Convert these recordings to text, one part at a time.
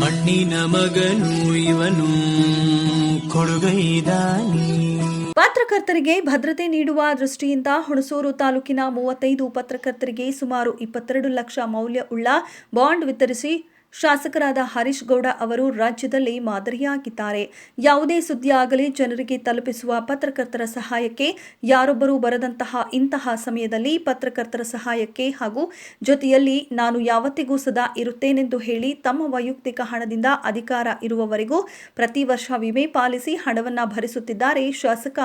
ಮಣ್ಣಿನ ಮಗನು ಇವನು ಕೊಡುಗೈದಾನಿ. ಪತ್ರಕರ್ತರಿಗೆ ಭದ್ರತೆ ನೀಡುವ ದೃಷ್ಟಿಯಿಂದ ಹುಣಸೂರು ತಾಲೂಕಿನ ಮೂವತ್ತೈದು ಪತ್ರಕರ್ತರಿಗೆ ಸುಮಾರು ಇಪ್ಪತ್ತೆರಡು ಲಕ್ಷ ಮೌಲ್ಯ ಉಳ್ಳ ಬಾಂಡ್ ವಿತರಿಸಿ ಶಾಸಕರಾದ ಹರೀಶ್ ಗೌಡ ಅವರು ರಾಜ್ಯದಲ್ಲಿ ಮಾದರಿಯಾಗಿದ್ದಾರೆ. ಯಾವುದೇ ಸುದ್ದಿ ಆಗಲಿ ಜನರಿಗೆ ತಲುಪಿಸುವ ಪತ್ರಕರ್ತರ ಸಹಾಯಕ್ಕೆ ಯಾರೊಬ್ಬರೂ ಬರದಂತಹ ಇಂತಹ ಸಮಯದಲ್ಲಿ ಪತ್ರಕರ್ತರ ಸಹಾಯಕ್ಕೆ ಹಾಗೂ ಜೊತೆಯಲ್ಲಿ ನಾನು ಯಾವತ್ತಿಗೂ ಸದಾ ಇರುತ್ತೇನೆಂದು ಹೇಳಿ ತಮ್ಮ ವೈಯಕ್ತಿಕ ಹಣದಿಂದ ಅಧಿಕಾರ ಇರುವವರೆಗೂ ಪ್ರತಿ ವರ್ಷ ವಿಮೆ ಪಾಲಿಸಿ ಹಣವನ್ನು ಭರಿಸುತ್ತಿದ್ದಾರೆ ಶಾಸಕ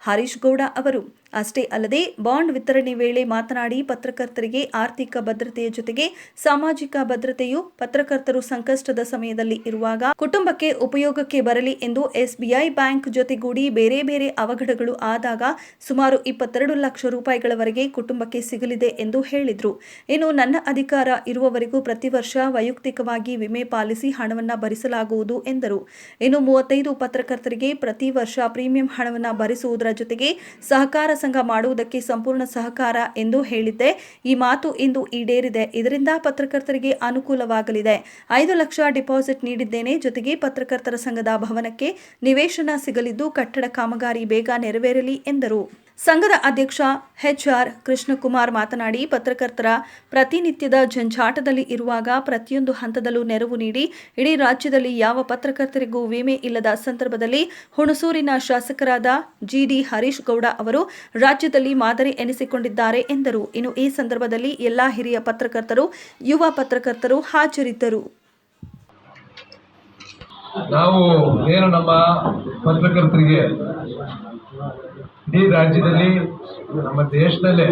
ಹರೀಶ್ ಗೌಡ ಅವರು. ಅಷ್ಟೇ ಅಲ್ಲದೆ ಬಾಂಡ್ ವಿತರಣೆ ವೇಳೆ ಮಾತನಾಡಿ ಪತ್ರಕರ್ತರಿಗೆ ಆರ್ಥಿಕ ಭದ್ರತೆಯ ಜೊತೆಗೆ ಸಾಮಾಜಿಕ ಭದ್ರತೆಯು ಪತ್ರಕರ್ತರು ಸಂಕಷ್ಟದ ಸಮಯದಲ್ಲಿ ಇರುವಾಗ ಕುಟುಂಬಕ್ಕೆ ಉಪಯೋಗಕ್ಕೆ ಬರಲಿ ಎಂದು ಎಸ್ಬಿಐ ಬ್ಯಾಂಕ್ ಜೊತೆಗೂಡಿ ಬೇರೆ ಬೇರೆ ಅವಘಡಗಳು ಆದಾಗ ಸುಮಾರು ಇಪ್ಪತ್ತೆರಡು ಲಕ್ಷ ರೂಪಾಯಿಗಳವರೆಗೆ ಕುಟುಂಬಕ್ಕೆ ಸಿಗಲಿದೆ ಎಂದು ಹೇಳಿದರು. ಇನ್ನು ನನ್ನ ಅಧಿಕಾರ ಇರುವವರೆಗೂ ಪ್ರತಿ ವರ್ಷ ವೈಯಕ್ತಿಕವಾಗಿ ವಿಮೆ ಪಾಲಿಸಿ ಹಣವನ್ನು ಭರಿಸಲಾಗುವುದು ಎಂದರು. ಇನ್ನು ಮೂವತ್ತೈದು ಪತ್ರಕರ್ತರಿಗೆ ಪ್ರತಿ ವರ್ಷ ಪ್ರೀಮಿಯಂ ಹಣವನ್ನು ಭರಿಸುವುದರ ಜೊತೆಗೆ ಸಹಕಾರ ಸಂಘ ಮಾಡುವುದಕ್ಕೆ ಸಂಪೂರ್ಣ ಸಹಕಾರ ಎಂದು ಹೇಳಿದ್ದೆ. ಈ ಮಾತು ಇಂದು ಈಡೇರಿದೆ. ಇದರಿಂದ ಪತ್ರಕರ್ತರಿಗೆ ಅನುಕೂಲವಾಗಲಿದೆ. ಐದು ಲಕ್ಷ ಡಿಪಾಸಿಟ್ ನೀಡಿದ್ದೇನೆ. ಜೊತೆಗೆ ಪತ್ರಕರ್ತರ ಸಂಘದ ಭವನಕ್ಕೆ ನಿವೇಶನ ಸಿಗಲಿದ್ದು ಕಟ್ಟಡ ಕಾಮಗಾರಿ ಬೇಗ ನೆರವೇರಲಿ ಎಂದರು. ಸಂಘದ ಅಧ್ಯಕ್ಷ ಎಚ್ಆರ್ ಕೃಷ್ಣಕುಮಾರ್ ಮಾತನಾಡಿ, ಪತ್ರಕರ್ತರ ಪ್ರತಿನಿತ್ಯದ ಜಂಜಾಟದಲ್ಲಿ ಇರುವಾಗ ಪ್ರತಿಯೊಂದು ಹಂತದಲ್ಲೂ ನೆರವು ನೀಡಿ, ಇಡೀ ರಾಜ್ಯದಲ್ಲಿ ಯಾವ ಪತ್ರಕರ್ತರಿಗೂ ವಿಮೆ ಇಲ್ಲದ ಸಂದರ್ಭದಲ್ಲಿ ಹುಣಸೂರಿನ ಶಾಸಕರಾದ ಜಿಡಿ ಹರೀಶ್ ಗೌಡ ಅವರು ರಾಜ್ಯದಲ್ಲಿ ಮಾದರಿ ಎನಿಸಿಕೊಂಡಿದ್ದಾರೆ ಎಂದರು. ಇನ್ನು ಈ ಸಂದರ್ಭದಲ್ಲಿ ಎಲ್ಲಾ ಹಿರಿಯ ಪತ್ರಕರ್ತರು, ಯುವ ಪತ್ರಕರ್ತರು ಹಾಜರಿದ್ದರು. ನಾವು ಏನು ನಮ್ಮ ಪತ್ರಕರ್ತರಿಗೆ ಇಡೀ ರಾಜ್ಯದಲ್ಲಿ ನಮ್ಮ ದೇಶದಲ್ಲೇ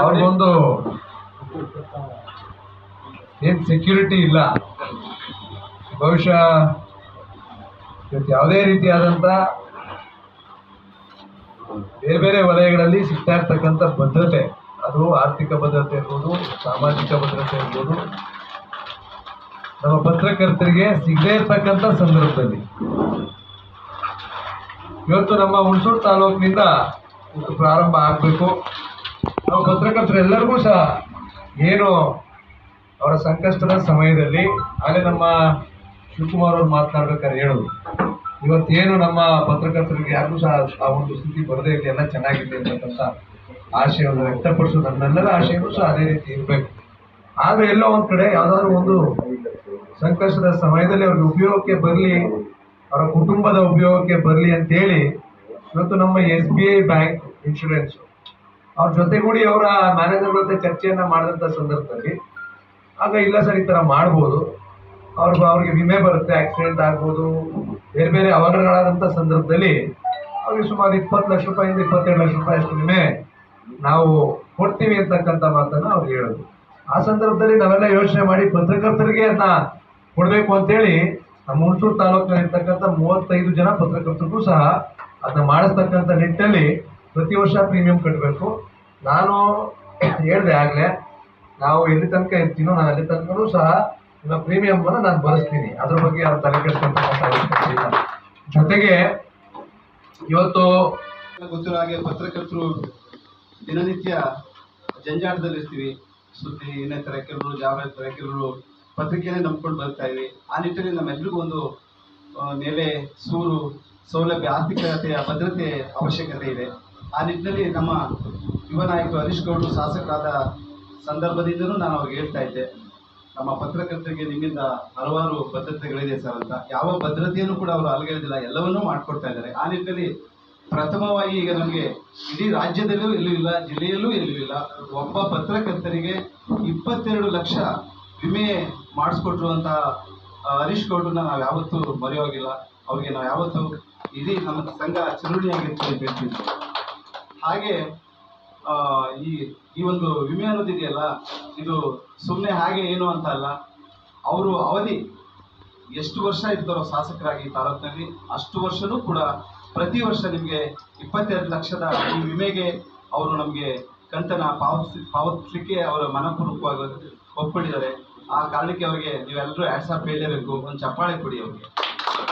ಅವ್ರಿಗೊಂದು ಏನ್ ಸೆಕ್ಯೂರಿಟಿ ಇಲ್ಲ. ಬಹುಶಃ ಯಾವುದೇ ರೀತಿಯಾದಂಥ ಬೇರೆ ಬೇರೆ ವಲಯಗಳಲ್ಲಿ ಸಿಗ್ತಾ ಇರ್ತಕ್ಕಂಥ ಭದ್ರತೆ, ಅದು ಆರ್ಥಿಕ ಭದ್ರತೆ ಇರ್ಬೋದು, ಸಾಮಾಜಿಕ ಭದ್ರತೆ ಇರ್ಬೋದು, ನಮ್ಮ ಪತ್ರಕರ್ತರಿಗೆ ಸಿಗದೇ ಇರ್ತಕ್ಕಂಥ ಸಂದರ್ಭದಲ್ಲಿ. ಇವತ್ತು ನಮ್ಮ ಹುಣಸೂರು ತಾಲೂಕಿನಿಂದ ಇದು ಪ್ರಾರಂಭ ಆಗಬೇಕು. ನಾವು ಪತ್ರಕರ್ತರೆಲ್ಲರಿಗೂ ಸಹ ಏನು ಅವರ ಸಂಕಷ್ಟದ ಸಮಯದಲ್ಲಿ ಹಾಗೆ ನಮ್ಮ ಶಿವಕುಮಾರ್ ಅವರು ಮಾತನಾಡ್ಬೇಕಾದ್ರೆ ಹೇಳೋದು. ಇವತ್ತೇನು ನಮ್ಮ ಪತ್ರಕರ್ತರಿಗೆ ಯಾರಿಗೂ ಸಹ ಆ ಒಂದು ಸ್ಥಿತಿ ಬರದೇ ಇಲ್ಲಿ, ಎಲ್ಲ ಚೆನ್ನಾಗಿದೆ ಅಂತಕ್ಕಂಥ ಆಶಯವನ್ನು ವ್ಯಕ್ತಪಡಿಸೋದು. ನನ್ನೆಲ್ಲರ ಆಶಯವೂ ಸಹ ಅದೇ ರೀತಿ ಇರಬೇಕು. ಆದರೆ ಎಲ್ಲೋ ಒಂದು ಕಡೆ ಯಾವ್ದಾದ್ರು ಒಂದು ಸಂಕಷ್ಟದ ಸಮಯದಲ್ಲಿ ಅವ್ರಿಗೆ ಉಪಯೋಗಕ್ಕೆ ಬರಲಿ ಅವರ ಕುಟುಂಬದ ಉಪಯೋಗಕ್ಕೆ ಬರಲಿ ಅಂತೇಳಿ ಇವತ್ತು ನಮ್ಮ S B I bank insurance ಅವ್ರ ಜೊತೆಗೂಡಿ ಅವರ ಮ್ಯಾನೇಜರ್ ಜೊತೆ ಚರ್ಚೆಯನ್ನ ಮಾಡಿದಂಥ ಸಂದರ್ಭದಲ್ಲಿ, ಆಗ ಇಲ್ಲ ಸರ್ ಈ ಥರ ಮಾಡ್ಬೋದು. ಅವ್ರಿಗೆ ಅವ್ರಿಗೆ ವಿಮೆ ಬರುತ್ತೆ ಆಕ್ಸಿಡೆಂಟ್ ಆಗ್ಬೋದು, ಬೇರೆ ಬೇರೆ ಅವಘಡಗಳಾದಂಥ ಸಂದರ್ಭದಲ್ಲಿ ಅವ್ರಿಗೆ ಸುಮಾರು ಇಪ್ಪತ್ತು ಲಕ್ಷ ರೂಪಾಯಿಂದ ಇಪ್ಪತ್ತೆರಡು ಲಕ್ಷ ರೂಪಾಯಿ ಅಷ್ಟು ವಿಮೆ ನಾವು ಕೊಡ್ತೀವಿ ಅಂತಕ್ಕಂಥ ಮಾತನ್ನ ಅವ್ರು ಹೇಳೋದು. ಆ ಸಂದರ್ಭದಲ್ಲಿ ನಾವೆಲ್ಲ ಯೋಚನೆ ಮಾಡಿ ಪತ್ರಕರ್ತರಿಗೆ ಅದನ್ನ ಕೊಡಬೇಕು ಅಂತೇಳಿ ಹುಣಸೂರು ತಾಲೂಕಿನಲ್ಲಿ ಇರ್ತಕ್ಕಂಥ ಮೂವತ್ತೈದು ಜನ ಪತ್ರಕರ್ತರಿಗೂ ಸಹ ಅದನ್ನ ಮಾಡಿಸ್ತಕ್ಕಂಥ ನಿಟ್ಟಿನಲ್ಲಿ ಪ್ರತಿ ವರ್ಷ ಪ್ರೀಮಿಯಂ ಕಟ್ಟಬೇಕು ನಾನು ಹೇಳಿದೆ ಆಗಲೇ, ನಾವು ಎಲ್ಲಿ ತನಕ ಇರ್ತೀನೋ ನಾನು ಅಲ್ಲಿ ತನಕನೂ ಸಹ ನಿಮ್ಮ ಪ್ರೀಮಿಯಂ ಅನ್ನು ನಾನು ಭರಿಸ್ತೀನಿ. ಅದ್ರ ಬಗ್ಗೆ ಯಾರು ತಲೆ ಕೆಡಿಸ್ಕೊಂತಕ್ಕಂಥ ಅವಶ್ಯಕತೆ ಜೊತೆಗೆ ಇವತ್ತು ಗೊತ್ತಿರೋ ಹಾಗೆ ಪತ್ರಕರ್ತರು ದಿನನಿತ್ಯ ಜಂಜಾಟದಲ್ಲಿರ್ತೀವಿ. ಸುದ್ದಿ ಇನ್ನೇ ಕೆಲವರು ಜಾಬ್ ಇರ್ತಾರೆ ಪತ್ರಿಕೆನೇ ನಂಬ್ಕೊಂಡು ಬರ್ತಾ ಇದ್ವಿ. ಆ ನಿಟ್ಟಿನಲ್ಲಿ ನಮ್ಮೆಲ್ರಿಗೂ ಒಂದು ನೆಲೆ ಸೂರು, ಸೌಲಭ್ಯ, ಆರ್ಥಿಕತೆಯ ಭದ್ರತೆ ಅವಶ್ಯಕತೆ ಇದೆ. ಆ ನಿಟ್ಟಿನಲ್ಲಿ ನಮ್ಮ ಯುವ ನಾಯಕರು ಹರೀಶ್ ಗೌಡರು ಶಾಸಕರಾದ ಸಂದರ್ಭದಿಂದಲೂ ನಾನು ಅವ್ರಿಗೆ ಹೇಳ್ತಾ ಇದ್ದೆ. ನಮ್ಮ ಪತ್ರಕರ್ತರಿಗೆ ನಿಮ್ಮಿಂದ ಹಲವಾರು ಭದ್ರತೆಗಳಿದೆ ಸರ್ ಅಂತ. ಯಾವ ಭದ್ರತೆಯನ್ನು ಕೂಡ ಅವರು ಅಲಗಲಿಲ್ಲ ಎಲ್ಲವನ್ನೂ ಮಾಡಿಕೊಡ್ತಾ ಇದ್ದಾರೆ. ಆ ನಿಟ್ಟಿನಲ್ಲಿ ಪ್ರಥಮವಾಗಿ ಈಗ ನಮಗೆ ಇಡೀ ರಾಜ್ಯದಲ್ಲೂ ಎಲ್ಲೂ ಇಲ್ಲ, ಜಿಲ್ಲೆಯಲ್ಲೂ ಎಲ್ಲೂ ಇಲ್ಲ. ಒಬ್ಬ ಪತ್ರಕರ್ತರಿಗೆ ಇಪ್ಪತ್ತೆರಡು ಲಕ್ಷ ವಿಮೆ ಮಾಡಿಸ್ಕೊಟ್ರು ಅಂತ ಹರೀಶ್ ಗೌಡ್ರನ್ನ ನಾವು ಯಾವತ್ತೂ ಮರೆಯೋಗಿಲ್ಲ. ಅವ್ರಿಗೆ ನಾವು ಯಾವತ್ತೂ ಇಡೀ ನಮ್ಮ ಸಂಘ ಚಿರುಣಿಯಾಗಿರ್ತೀವಿ ಅಂತ ಹೇಳ್ತೀವಿ. ಹಾಗೆ ಈ ಈ ಒಂದು ವಿಮೆ ಅನ್ನೋದಿದೆಯಲ್ಲ ಇದು ಸುಮ್ಮನೆ ಹಾಗೆ ಏನು ಅಂತ ಅಲ್ಲ. ಅವರು ಅವಧಿ ಎಷ್ಟು ವರ್ಷ ಇರ್ತಾರೋ ಶಾಸಕರಾಗಿ ತಾಲೂಕಿನಲ್ಲಿ, ಅಷ್ಟು ವರ್ಷನೂ ಕೂಡ ಪ್ರತಿ ವರ್ಷ ನಿಮಗೆ ಇಪ್ಪತ್ತೆರಡು ಲಕ್ಷದ ಈ ವಿಮೆಗೆ ಅವರು ನಮಗೆ ಕಂತನ ಪಾವತಿಸಿ, ಪಾವತಿಸಲಿಕ್ಕೆ ಅವರ ಮನಪೂರ್ವಕವಾಗಿ ಒಪ್ಕೊಂಡಿದ್ದಾರೆ ಆ ಕಾರಣಕ್ಕೆ ಅವರಿಗೆ ನೀವೆಲ್ಲರೂ ಆ್ಯಡ್ಸಾಪ್ ಹೇಳಲೇಬೇಕು. ಒಂದು ಚಪ್ಪಾಳೆ ಕೊಡಿ ಅವ್ರಿಗೆ.